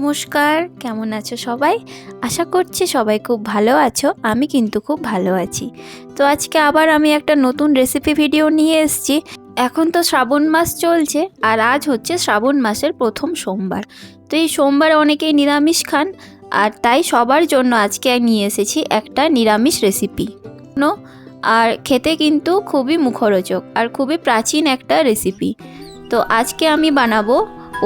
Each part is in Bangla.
নমস্কার, কেমন আছো সবাই? আশা করছি সবাই খুব ভালো আছো, আমি কিন্তু খুব ভালো আছি। তো আজকে আবার আমি একটা নতুন রেসিপি ভিডিও নিয়ে এসেছি। এখন তো শ্রাবণ মাস চলছে, আর আজ হচ্ছে শ্রাবণ মাসের প্রথম সোমবার। তো এই সোমবারে অনেকেই নিরামিষ খান, আর তাই সবার জন্য আজকে নিয়ে এসেছি একটা নিরামিষ রেসিপি আর খেতে কিন্তু খুবই মুখরোচক, আর খুবই প্রাচীন একটা রেসিপি তো আজকে আমি বানাবো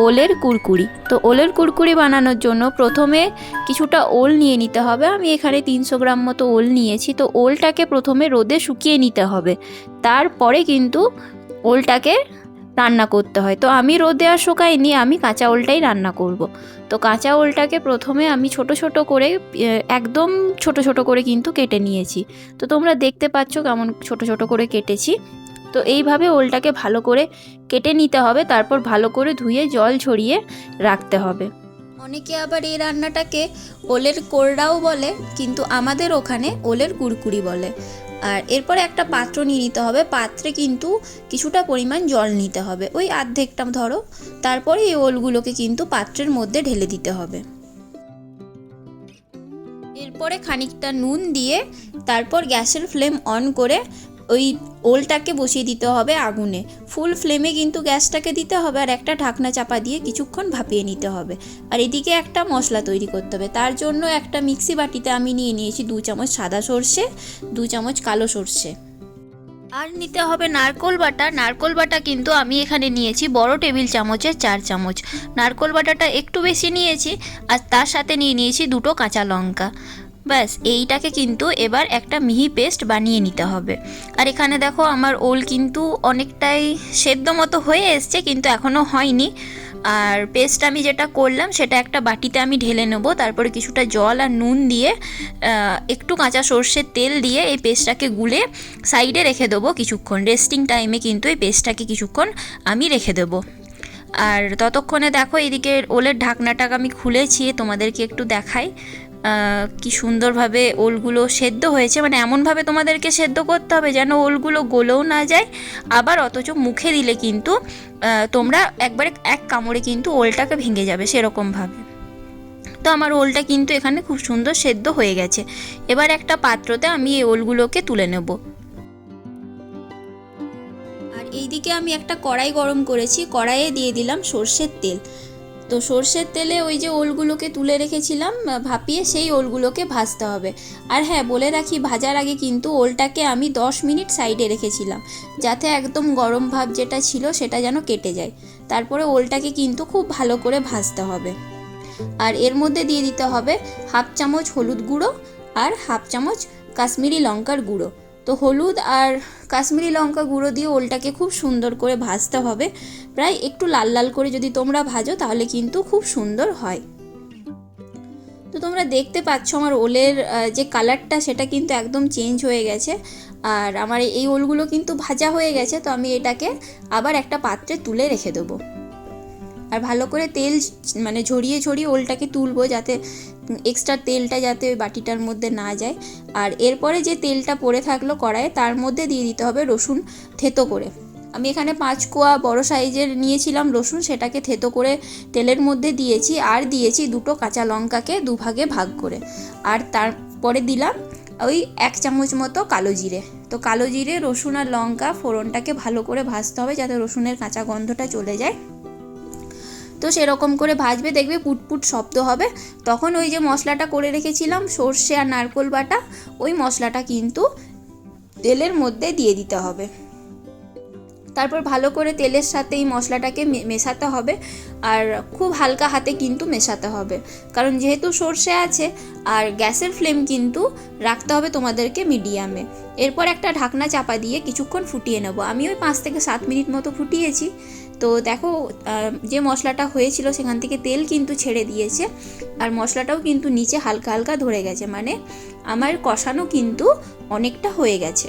ওলের কুরকুরি। তো ওলের কুরকুরি বানানোর জন্য প্রথমে কিছুটা ওল নিয়ে নিতে হবে। আমি এখানে তিনশো গ্রাম মতো ওল নিয়েছি। তো ওলটাকে প্রথমে রোদে শুকিয়ে নিতে হবে। তারপরে কিন্তু ওলটাকে রান্না করতে হয়। তো আমি রোদে আর শুকাইনি, আমি কাঁচা ওলটাই রান্না করব। তো কাঁচা ওলটাকে প্রথমে আমি ছোট ছোট করে একদম ছোট ছোট করে কিন্তু কেটে নিয়েছি। তো তোমরা দেখতে পাচ্ছ কেমন ছোট ছোট করে কেটেছি। তো এইভাবে ওলটাকে ভালো করে কেটে নিতে হবে, তারপর ভালো করে ধুয়ে জল ছড়িয়ে রাখতে হবে। অনেকে আবার এই রান্নাটাকে ওলের কোরডাও বলে, কিন্তু আমাদের ওখানে ওলের কুরকুরি বলে। আর এরপরে একটা পাত্র নিয়ে নিতে হবে, পাত্রে কিন্তু কিছুটা পরিমাণ জল নিতে হবে। ওই আর্ধেকটা ধরো, তারপরে এই ওলগুলোকে কিন্তু পাত্রের মধ্যে ঢেলে দিতে হবে। এরপরে খানিকটা নুন দিয়ে তারপর গ্যাসের ফ্লেম অন করে ওই ওলটাকে বসিয়ে দিতে হবে আগুনে। ফুল ফ্লেমে কিন্তু গ্যাসটাকে দিতে হবে আর একটা ঢাকনা চাপা দিয়ে কিছুক্ষণ ভাপিয়ে নিতে হবে। আর এদিকে একটা মশলা তৈরি করতে হবে। তার জন্য একটা মিক্সি বাটিতে আমি নিয়ে নিয়েছি দু চামচ সাদা সর্ষে, দু চামচ কালো সর্ষে। আর নিতে হবে নারকোল বাটা। নারকোল বাটা কিন্তু আমি এখানে নিয়েছি বড় টেবিল চামচের চার চামচ। নারকোল বাটাটা একটু বেশি নিয়েছি আর তার সাথে নিয়ে নিয়েছি দুটো কাঁচা লঙ্কা। ব্যাস, এইটাকে কিন্তু এবার একটা মিহি পেস্ট বানিয়ে নিতে হবে। আর এখানে দেখো আমার ওল কিন্তু অনেকটাই সেদ্ধ মতো হয়ে এসছে, কিন্তু এখনও হয়নি। আর পেস্ট আমি যেটা করলাম, সেটা একটা বাটিতে আমি ঢেলে নেব, তারপরে কিছুটা জল আর নুন দিয়ে একটু কাঁচা সর্ষের তেল দিয়ে এই পেস্টটাকে গুলে সাইডে রেখে দেবো কিছুক্ষণ। রেস্টিং টাইমে কিন্তু এই পেস্টটাকে কিছুক্ষণ আমি রেখে দেবো। আর ততক্ষণে দেখো এদিকে ওলের ঢাকনাটাকে আমি খুলেছি, তোমাদেরকে একটু দেখাই। কি সুন্দরভাবে ওলগুলো সেদ্ধ হয়েছে। মানে এমনভাবে তোমাদেরকে সেদ্ধ করতে হবে যেন ওলগুলো গলেও না যায়। আবার অথচ মুখে দিলে কিন্তু তোমরা একবারে এক কামড়ে কিন্তু ওলটাকে ভেঙে যাবে সেরকমভাবে। তো আমার ওলটা কিন্তু এখানে খুব সুন্দর সেদ্ধ হয়ে গেছে। এবার একটা পাত্রতে আমি এই ওলগুলোকে তুলে নেব। আর এইদিকে আমি একটা কড়াই গরম করেছি। কড়াইয়ে দিয়ে দিলাম সর্ষের তেল। তো সর্ষের তেলে ওই যে ওলগুলোকে তুলে রেখেছিলাম ভাপিয়ে সেই ওলগুলোকে ভাজতে হবে। আর হ্যাঁ বলে রাখি, ভাজার আগে কিন্তু ওলটাকে আমি দশ মিনিট সাইডে রেখেছিলাম, যাতে একদম গরম ভাব যেটা ছিল সেটা যেন কেটে যায়। তারপরে ওলটাকে কিন্তু খুব ভালো করে ভাজতে হবে। আর এর মধ্যে দিয়ে দিতে হবে হাফ চামচ হলুদ গুঁড়ো আর হাফ চামচ কাশ্মীরি লঙ্কার গুঁড়ো। তো হলুদ আর কাশ্মীরি লঙ্কা গুঁড়ো দিয়ে ওলটাকে খুব সুন্দর করে ভাজতে হবে। প্রায় একটু লাল লাল করে যদি তোমরা ভাজো, তাহলে কিন্তু খুব সুন্দর হয়। তো তোমরা দেখতে পাচ্ছ আমার ওলের যে কালারটা, সেটা কিন্তু একদম চেঞ্জ হয়ে গেছে। আর আমার এই ওলগুলো কিন্তু ভাজা হয়ে গেছে, তো আমি এটাকে আবার একটা পাত্রে তুলে রেখে দেবো। আর ভালো করে তেল মানে ঝরিয়ে ঝরিয়ে ওলটাকে তুলবো, যাতে এক্সট্রা তেলটা যাতে ওই বাটিটার মধ্যে না যায়। আর এরপরে যে তেলটা পড়ে থাকল কড়াইয়ে, তার মধ্যে দিয়ে দিতে হবে রসুন থেতো করে। আমি এখানে পাঁচ কোয়া বড় সাইজের নিয়েছিলাম রসুন, সেটাকে থেতো করে তেলের মধ্যে দিয়েছি আর দিয়েছি দুটো কাঁচা লঙ্কাকে দুভাগে ভাগ করে। আর তারপরে দিলাম ওই এক চামচ মতো কালো জিরে। তো কালো জিরে, রসুন আর লঙ্কা ফোড়নটাকে ভালো করে ভাজতে হবে যাতে রসুনের কাঁচা গন্ধটা চলে যায়। তো সেরকম করে ভাজবে, দেখবে পুটপুট শব্দ হবে। তখন ওই যে মশলাটা করে রেখেছিলাম, সর্ষে আর নারকোল বাটা, ওই মশলাটা কিন্তু তেলের মধ্যে দিয়ে দিতে হবে। তারপর ভালো করে তেলের সাথে এই মশলাটাকে মেশাতে হবে। আর খুব হালকা হাতে কিন্তু মেশাতে হবে। কারণ যেহেতু সর্ষে আছে, আর গ্যাসের ফ্লেম কিন্তু রাখতে হবে তোমাদেরকে মিডিয়ামে। এরপর একটা ঢাকনা চাপা দিয়ে কিছুক্ষণ ফুটিয়ে নেব। আমি ওই পাঁচ থেকে সাত মিনিট মতো ফুটিয়েছি। তো দেখো যে মশলাটা হয়েছিল সেখান থেকে তেল কিন্তু ছেড়ে দিয়েছে, আর মশলাটাও কিন্তু নিচে হালকা হালকা ধরে গেছে মানে আমার কষানো কিন্তু অনেকটা হয়ে গেছে।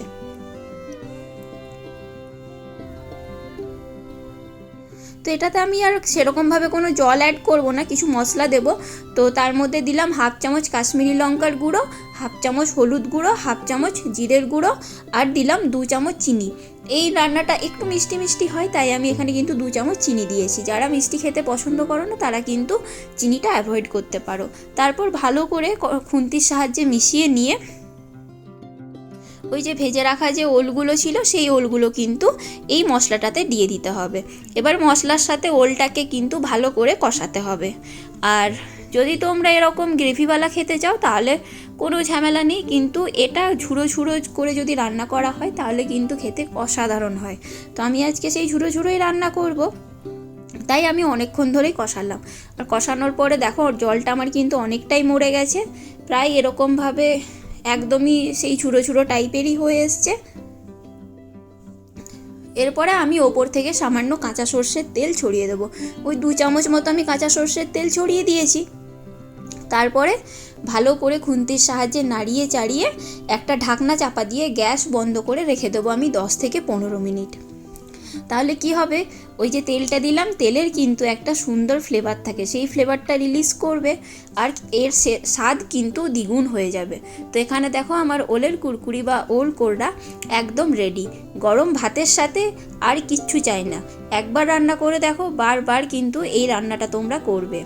তো এটাতে আমি আর সেরকমভাবে কোনো জল অ্যাড করব না, কিছু মশলা দেব। তো তার মধ্যে দিলাম হাফ চামচ কাশ্মীরি লঙ্কার গুঁড়ো, হাফ চামচ হলুদ গুঁড়ো, হাফ চামচ জিরের গুঁড়ো, আর দিলাম দু চামচ চিনি। এই রান্নাটা একটু মিষ্টি মিষ্টি হয়, তাই আমি এখানে কিন্তু দু চামচ চিনি দিয়েছি যারা মিষ্টি খেতে পছন্দ করো না, তারা কিন্তু চিনিটা অ্যাভয়েড করতে পারো। তারপর ভালো করে খুন্তির সাহায্যে মিশিয়ে নিয়ে ওই যে ভেজে রাখা যে ওলগুলো ছিল, সেই ওলগুলো কিন্তু এই মশলাটাতে দিয়ে দিতে হবে। এবার মশলার সাথে ওলটাকে কিন্তু ভালো করে কষাতে হবে। আর যদি তোমরা এরকম গ্রেভিওয়ালা খেতে চাও, তাহলে কোনো ঝামেলা নেই, কিন্তু এটা ঝুড়ো ঝুড়ো করে যদি রান্না করা হয়, তাহলে কিন্তু খেতে অসাধারণ হয়। তো আমি আজকে সেই ঝুড়ো ঝুড়োই রান্না করব। তাই আমি অনেকক্ষণ ধরেই কষালাম। আর কষানোর পরে দেখো জলটা আমার কিন্তু অনেকটাই মরে গেছে। প্রায় এরকমভাবে একদমই সেই ঝুড়ো ঝুড়ো টাইপেরই হয়ে এসছে। এরপরে আমি ওপর থেকে সামান্য কাঁচা সর্ষের তেল ছড়িয়ে দেবো। ওই দু চামচ মতো আমি কাঁচা সর্ষের তেল ছড়িয়ে দিয়েছি। তারপরে ভালো করে খুন্তির সাহায্যে নাড়িয়ে চাড়িয়ে একটা ঢাকনা চাপা দিয়ে গ্যাস বন্ধ করে রেখে দেবো আমি দশ থেকে পনেরো মিনিট। তাহলে কি হবে? ওই যে তেলটা দিলাম, তেলের কিন্তু একটা সুন্দর ফ্লেভার থাকে। সেই ফ্লেভারটা রিলিজ করবে আর এর স্বাদ কিন্তু দ্বিগুণ হয়ে যাবে। তো এখানে দেখো আমার ওলের কুরকুরি বা ওল কোরডা একদম রেডি গরম ভাতের সাথে আর কিচ্ছু চাই না। একবার রান্না করে দেখো, বারবার কিন্তু এই রান্নাটা তোমরা করবে।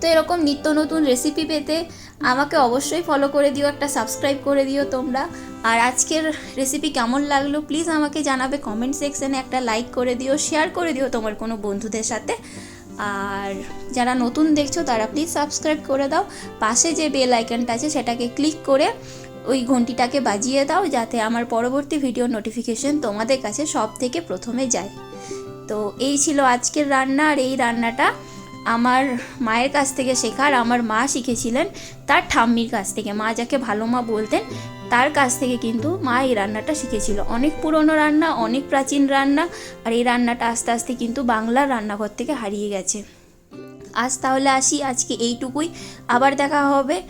তো এরকম নিত্য নতুন রেসিপি পেতে আমাকে অবশ্যই ফলো করে দিও, একটা সাবস্ক্রাইব করে দিও তোমরা। আর আজকের রেসিপি কেমন লাগল প্লিজ আমাকে জানাবে কমেন্ট সেকশানে একটা লাইক করে দিও শেয়ার করে দিও তোমার কোনো বন্ধুদের সাথে। আর যারা নতুন দেখছ তারা প্লিজ সাবস্ক্রাইব করে দাও, পাশে যে বেল আইকনটা আছে সেটাকে ক্লিক করে ওই ঘন্টিটাকে বাজিয়ে দাও, যাতে আমার পরবর্তী ভিডিও নোটিফিকেশন তোমাদের কাছে সব থেকে প্রথমে যায়। তো এই ছিল আজকের রান্না, আর এই রান্নাটা আমার মায়ের কাছ থেকে শেখার, আমার মা শিখেছিলেন তার ঠাম্মির কাছ থেকে। মা যাকে ভালো মা বলতেন, তার কাছ থেকে কিন্তু মা এই রান্নাটা শিখেছিল। অনেক পুরনো রান্না, অনেক প্রাচীন রান্না, আর এই রান্নাটা আস্তে আস্তে কিন্তু বাংলার রান্নাঘর থেকে হারিয়ে গেছে। আজ তাহলে আসি, আজকে এইটুকুই। আবার দেখা হবে।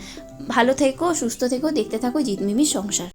ভালো থেকো, সুস্থ থেকো, দেখতে থাকো জিতমিমির সংসার।